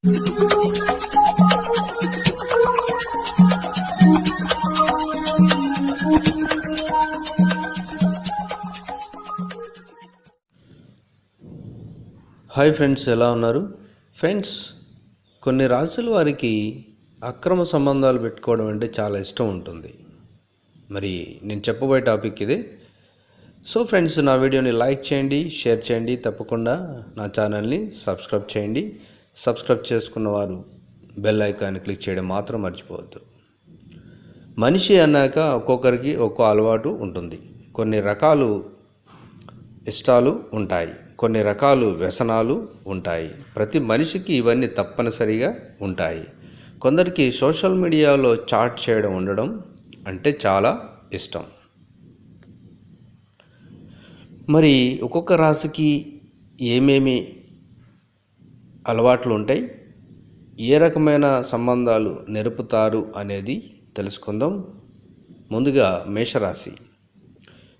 Hi friends ఎలా ఉన్నారు? Friends కొన్ని రాసుల వారికి అక్రమ సంబంధాలు పెట్టుకోవడం అంటే చాలా ఇష్టం ఉంటుంది. మరి నేను చెప్పబోయే టాపిక్ ఇది. సో ఫ్రెండ్స్ నా వీడియోని లైక్ చేయండి షేర్ చేయండి తప్పకుండా నా ఛానల్ని సబ్స్క్రైబ్ చేయండి. సబ్స్క్రైబ్ చేసుకున్నవారు బెల్ ఐకాన్ క్లిక్ చేయడం మాత్రం మర్చిపోవద్దు. మనిషి అన్నాక ఒక్కొక్కరికి ఒక్కో అలవాటు ఉంటుంది. కొన్ని రకాలు ఇష్టాలు ఉంటాయి. కొన్ని రకాలు వ్యసనాలు ఉంటాయి. ప్రతి మనిషికి ఇవన్నీ తప్పనిసరిగా ఉంటాయి. కొందరికి సోషల్ మీడియాలో చాట్ చేయడం ఉండడం అంటే చాలా ఇష్టం. మరి ఒక్కొక్క రాశికి ఏమేమి అలవాట్లు ఉంటాయి. ఏ రకమైన సంబంధాలు నెరుపుతారు అనేది తెలుసుకుందాం. ముందుగా మేషరాశి.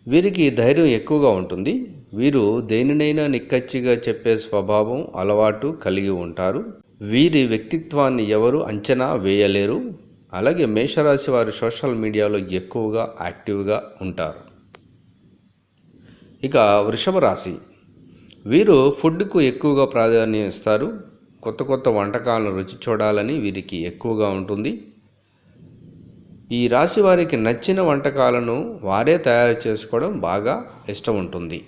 వీరికి ధైర్యం ఎక్కువగా ఉంటుంది. వీరు దేనినైనా నిక్కచ్చిగా చెప్పే స్వభావం అలవాటు కలిగి ఉంటారు. వీరి వ్యక్తిత్వాన్ని ఎవరు అంచనా వేయలేరు. అలాగే మేషరాశి వారు సోషల్ మీడియాలో ఎక్కువగా యాక్టివ్గా ఉంటారు. ఇక వృషభ రాశి. వీరు ఫుడ్కు ఎక్కువగా ప్రాధాన్యం ఇస్తారు. కొత్త కొత్త వంటకాలను రుచి చూడాలని వీరికి ఎక్కువగా ఉంటుంది. ఈ రాశి వారికి నచ్చిన వంటకాలను వారే తయారు చేసుకోవడం బాగా ఇష్టం ఉంటుంది.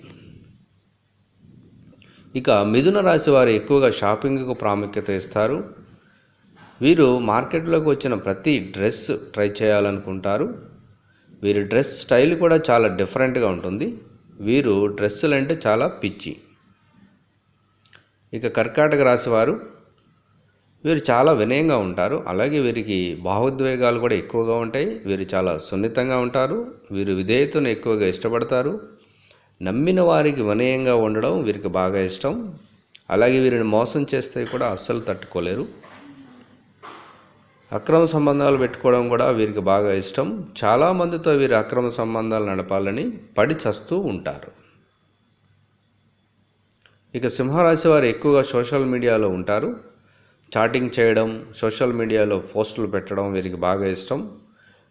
ఇక మిథున రాశి వారు ఎక్కువగా షాపింగ్కు ప్రాముఖ్యత ఇస్తారు. వీరు మార్కెట్లోకి వచ్చిన ప్రతి డ్రెస్ ట్రై చేయాలనుకుంటారు. వీరి డ్రెస్ స్టైల్ కూడా చాలా డిఫరెంట్గా ఉంటుంది. వీరు డ్రెస్సులు అంటే చాలా పిచ్చి. ఇక కర్కాటక రాశి వారు వీరు చాలా వినయంగా ఉంటారు. అలాగే వీరికి భావోద్వేగాలు కూడా ఎక్కువగా ఉంటాయి. వీరు చాలా సున్నితంగా ఉంటారు. వీరు విధేయతను ఎక్కువగా ఇష్టపడతారు. నమ్మిన వారికి వినయంగా ఉండడం వీరికి బాగా ఇష్టం. అలాగే వీరిని మోసం చేస్తే కూడా అస్సలు తట్టుకోలేరు. అక్రమ సంబంధాలు పెట్టుకోవడం కూడా వీరికి బాగా ఇష్టం. చాలామందితో వీరు అక్రమ సంబంధాలు నడపాలని పడి చస్తూ ఉంటారు. ఇక సింహరాశి వారు ఎక్కువగా సోషల్ మీడియాలో ఉంటారు. చాటింగ్ చేయడం సోషల్ మీడియాలో పోస్టులు పెట్టడం వీరికి బాగా ఇష్టం.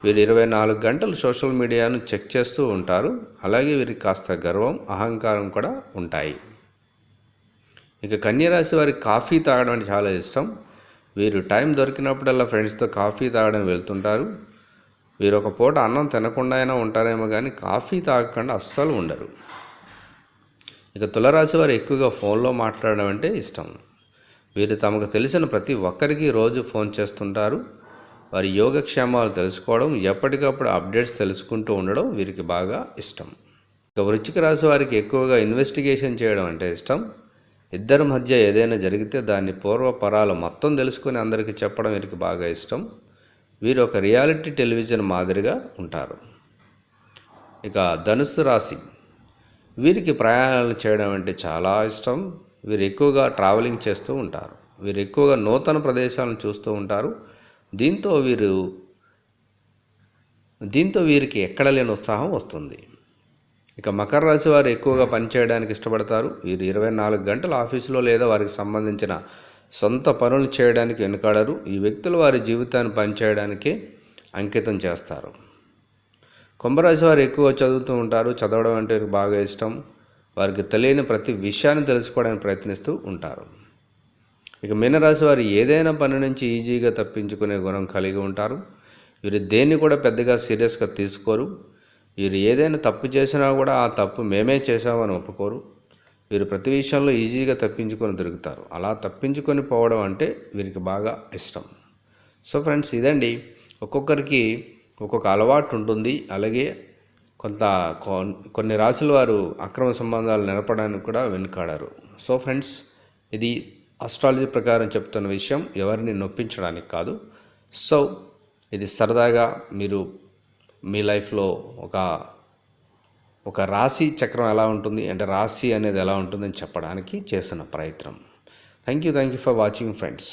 వీరు ఇరవై నాలుగు గంటలు సోషల్ మీడియాను చెక్ చేస్తూ ఉంటారు. అలాగే వీరికి కాస్త గర్వం అహంకారం కూడా ఉంటాయి. ఇక కన్యరాశి వారికి కాఫీ తాగడం అంటే చాలా ఇష్టం. వీరు టైం దొరికినప్పుడల్లా ఫ్రెండ్స్తో కాఫీ తాగడం వెళ్తుంటారు. వీరు ఒక పూట అన్నం తినకుండా అయినా ఉంటారేమో కానీ కాఫీ తాగకుండా అస్సలు ఉండరు. ఇక తులరాశి వారు ఎక్కువగా ఫోన్లో మాట్లాడడం అంటే ఇష్టం. వీరు తమకు తెలిసిన ప్రతి ఒక్కరికి రోజు ఫోన్ చేస్తుంటారు. వారి యోగక్షేమాలు తెలుసుకోవడం ఎప్పటికప్పుడు అప్డేట్స్ తెలుసుకుంటూ ఉండడం వీరికి బాగా ఇష్టం. ఇక వృచ్చిక రాశి వారికి ఎక్కువగా ఇన్వెస్టిగేషన్ చేయడం అంటే ఇష్టం. ఇద్దరి మధ్య ఏదైనా జరిగితే దాన్ని పూర్వపరాలు మొత్తం తెలుసుకొని అందరికీ చెప్పడం వీరికి బాగా ఇష్టం. వీరు ఒక రియాలిటీ టెలివిజన్ మాదిరిగా ఉంటారు. ఇక ధనుస్సు రాశి వీరికి ప్రయాణాలు చేయడం అంటే చాలా ఇష్టం. వీరు ఎక్కువగా ట్రావెలింగ్ చేస్తూ ఉంటారు. వీరు ఎక్కువగా నూతన ప్రదేశాలను చూస్తూ ఉంటారు. దీంతో వీరు దీంతో వీరికి ఎక్కడ లేని ఉత్సాహం వస్తుంది. ఇక మకర రాశి వారు ఎక్కువగా పనిచేయడానికి ఇష్టపడతారు. వీరు ఇరవై నాలుగు గంటలు ఆఫీసులో లేదా వారికి సంబంధించిన సొంత పనులు చేయడానికి వెనుకాడరు. ఈ వ్యక్తులు వారి జీవితాన్ని పనిచేయడానికే అంకితం చేస్తారు. కుంభరాశి వారు ఎక్కువ చదువుతూ ఉంటారు. చదవడం అంటే బాగా ఇష్టం. వారికి తెలియని ప్రతి విషయాన్ని తెలుసుకోవడానికి ప్రయత్నిస్తూ ఉంటారు. ఇక మీనరాశి వారు ఏదైనా పని నుంచి ఈజీగా తప్పించుకునే గుణం కలిగి ఉంటారు. వీరు దేన్ని కూడా పెద్దగా సీరియస్గా తీసుకోరు. వీరు ఏదైనా తప్పు చేసినా కూడా ఆ తప్పు మేమే చేసామని ఒప్పుకోరు. వీరు ప్రతి విషయంలో ఈజీగా తప్పించుకొని దొరుకుతారు. అలా తప్పించుకొని పోవడం అంటే వీరికి బాగా ఇష్టం. సో ఫ్రెండ్స్ ఇదండి. ఒక్కొక్కరికి ఒక్కొక్క అలవాటు ఉంటుంది. అలాగే కొంత కొన్ని రాసుల వారు అక్రమ సంబంధాలు నిలపడానికి కూడా వెనుకాడారు. సో ఫ్రెండ్స్ ఇది అస్ట్రాలజీ ప్రకారం చెప్తున్న విషయం ఎవరిని నొప్పించడానికి కాదు. సో ఇది సరదాగా మీరు మీ లైఫ్లో ఒక ఒక రాశి చక్రం ఎలా ఉంటుంది అంటే రాశి అనేది ఎలా ఉంటుందని చెప్పడానికి చేసిన ప్రయత్నం. Thank you thank you for watching friends.